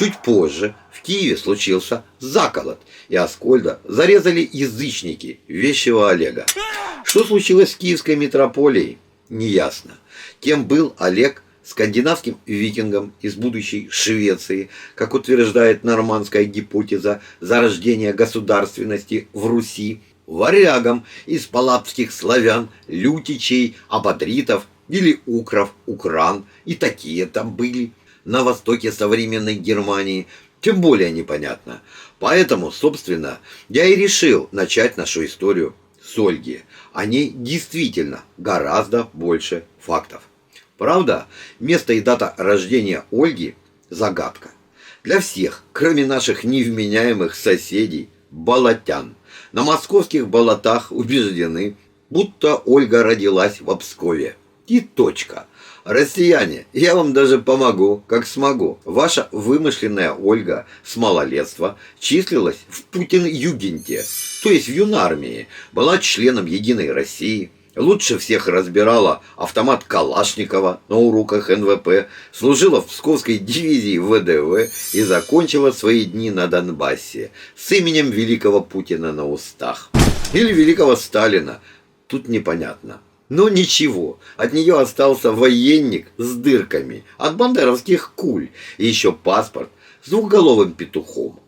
Чуть позже в Киеве случился заколот, и Аскольда зарезали язычники вещего Олега. Что случилось с киевской метрополией, неясно. Кем был Олег скандинавским викингом из будущей Швеции, как утверждает нормандская гипотеза зарождения государственности в Руси, варягом из палапских славян, лютичей, абадритов или укров, укран, и такие там были, на востоке современной Германии, тем более непонятно. Поэтому, собственно, я и решил начать нашу историю с Ольги. О ней действительно гораздо больше фактов. Правда, место и дата рождения Ольги – загадка. Для всех, кроме наших невменяемых соседей, болотян. На московских болотах убеждены, будто Ольга родилась в Обскове. И точка. Россияне, я вам даже помогу, как смогу. Ваша вымышленная Ольга с малолетства числилась в Путин-Югенте, то есть в юнармии, была членом Единой России, лучше всех разбирала автомат Калашникова на уроках НВП, служила в Псковской дивизии ВДВ и закончила свои дни на Донбассе с именем великого Путина на устах. Или великого Сталина, тут непонятно. Но ничего, от нее остался военник с дырками от бандеровских куль и еще паспорт с двухголовым петухом.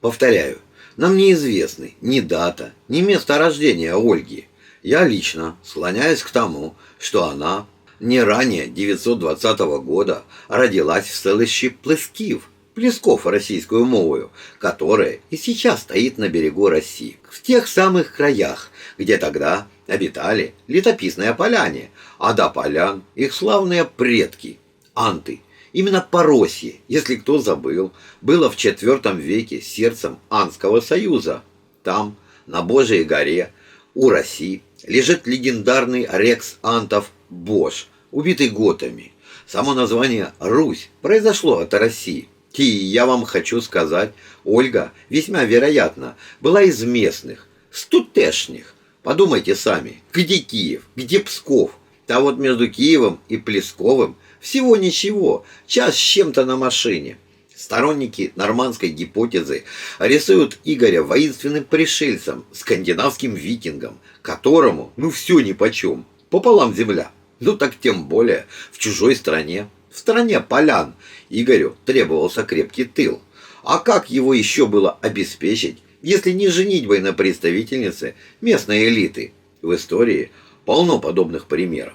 Повторяю, нам неизвестны ни дата, ни место рождения Ольги. Я лично склоняюсь к тому, что она не ранее 920 года родилась в селище Плескив, Плесков российскую мовою, которая и сейчас стоит на берегу России, в тех самых краях, где тогда обитали летописные поляне, а до полян их славные предки, анты. Именно Поросье, если кто забыл, было в IV веке сердцем Анского союза. Там, на Божьей горе, у России, лежит легендарный рекс антов Бош, убитый готами. Само название «Русь» произошло от России. И я вам хочу сказать, Ольга, весьма вероятно, была из местных, стутешних, Подумайте сами, где Киев, где Псков? А вот между Киевом и Плесковым всего ничего, час с чем-то на машине. Сторонники нормандской гипотезы рисуют Игоря воинственным пришельцем, скандинавским викингом, которому, ну все нипочем, пополам земля. Ну так тем более в чужой стране, в стране полян, Игорю требовался крепкий тыл. А как его еще было обеспечить, если не женитьбой на представительнице местной элиты. В истории полно подобных примеров.